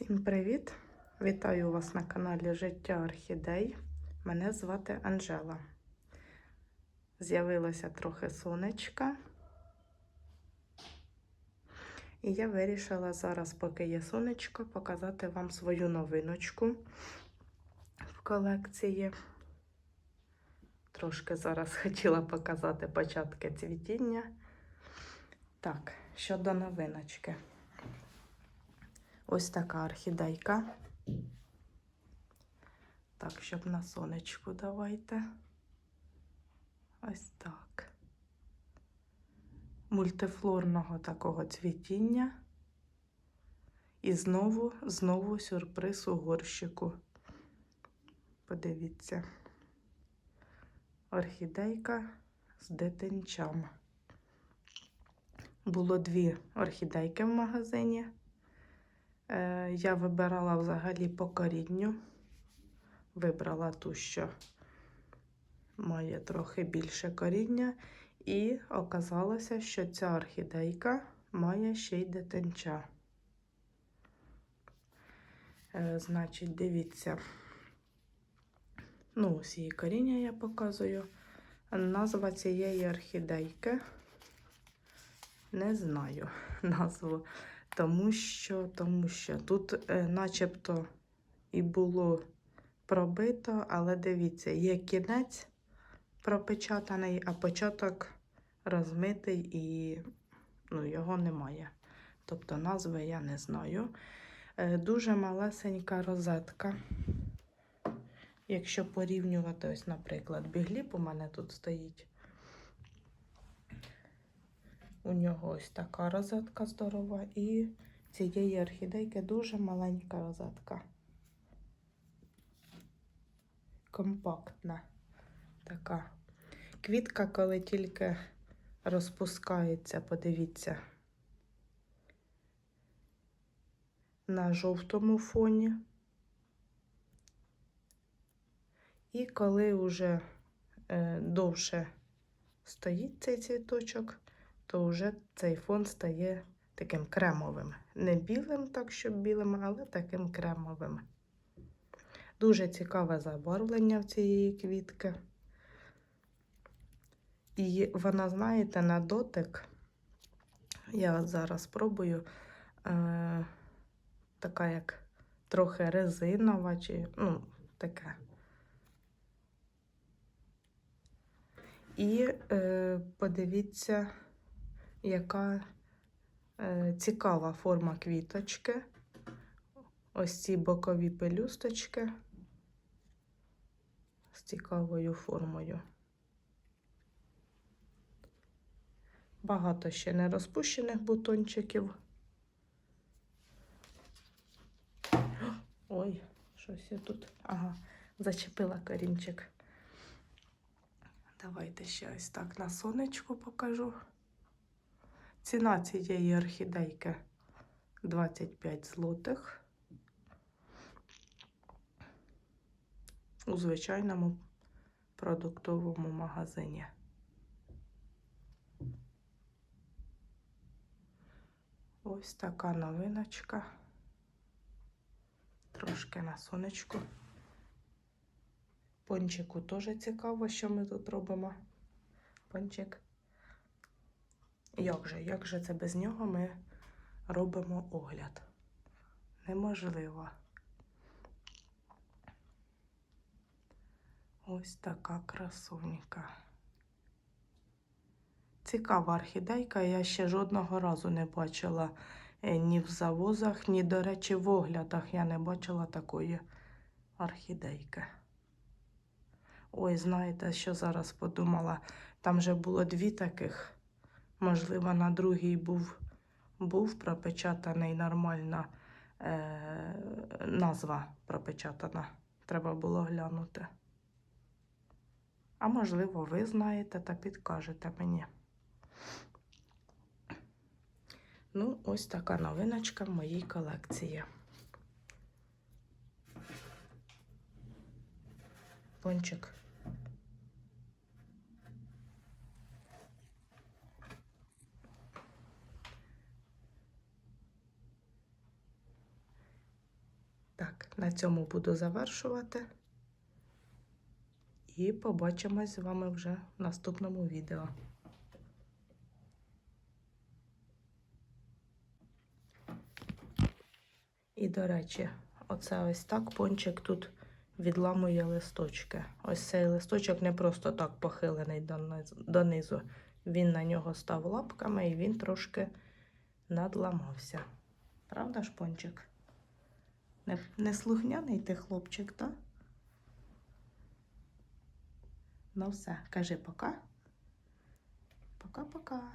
Всім привіт! Вітаю вас на каналі Життя Орхідей. Мене звати Анжела. З'явилося трохи сонечка. І я вирішила зараз, поки є сонечко, показати вам свою новиночку в колекції. Трошки зараз хотіла показати початки цвітіння. Так, щодо новиночки. Ось така орхідейка. Так, щоб на сонечку давайте. Ось так. Мультифлорного такого цвітіння. І знову, знову сюрприз у горщику. Подивіться. Орхідейка з дитинчам. Було дві орхідейки в магазині. Е, Я вибирала взагалі по корінню. Вибрала ту, що має трохи більше коріння. І оказалося, що ця орхідейка має ще й дитинча. Е, Значить, дивіться. Ну, ось її коріння я показую. Назва цієї орхідейки. Не знаю назву. Тому що, тому що тут е, начебто і було пробито, але дивіться, є кінець пропечатаний, а початок розмитий і ну, його немає. Тобто назви я не знаю. Е, дуже малесенька розетка. Якщо порівнювати, ось, наприклад, бігліп у мене тут стоїть. У нього ось така розетка здорова, і цієї орхідейки дуже маленька розетка. Компактна така. Квітка, коли тільки розпускається, подивіться, на жовтому фоні. І коли вже е, довше стоїть цей цвіточок, то вже цей фон стає таким кремовим. Не білим, так щоб білим, але таким кремовим. Дуже цікаве забарвлення в цієї квітки. І вона, знаєте, на дотик, я зараз спробую, е, така як трохи резинова, чи, ну, таке. І е, подивіться, яка е, цікава форма квіточки. Ось ці бокові пелюсточки з цікавою формою. Багато ще не розпущених бутончиків. Ой, щось я тут. Ага, зачепила корінчик. Давайте ще ось так на сонечку покажу. Ціна цієї орхідейки 25 злотих. У звичайному продуктовому магазині. Ось така новиночка. Трошки на сонечку. Пончику теж цікаво, що ми тут робимо. Пончик. Як же, як же це без нього ми робимо огляд? Неможливо. Ось така красунька. Цікава орхідейка, я ще жодного разу не бачила е, ні в завозах, ні, до речі, в оглядах я не бачила такої орхідейки. Ой, знаєте, що зараз подумала? Там вже було дві таких. Можливо, на другій був був пропечатаний нормальна е, назва пропечатана. Треба було глянути. А можливо, ви знаєте та підкажете мені. Ну, ось така новиночка в моїй колекції. Пончик. Так, на цьому буду завершувати. І побачимось з вами вже в наступному відео. І, до речі, оце ось так пончик тут відламує листочки. Ось цей листочок не просто так похилений донизу. Він на нього став лапками і він трошки надламався. Правда ж, пончик? Не, не слухняний ти хлопчик, так? Ну все, кажи пока. Пока-пока.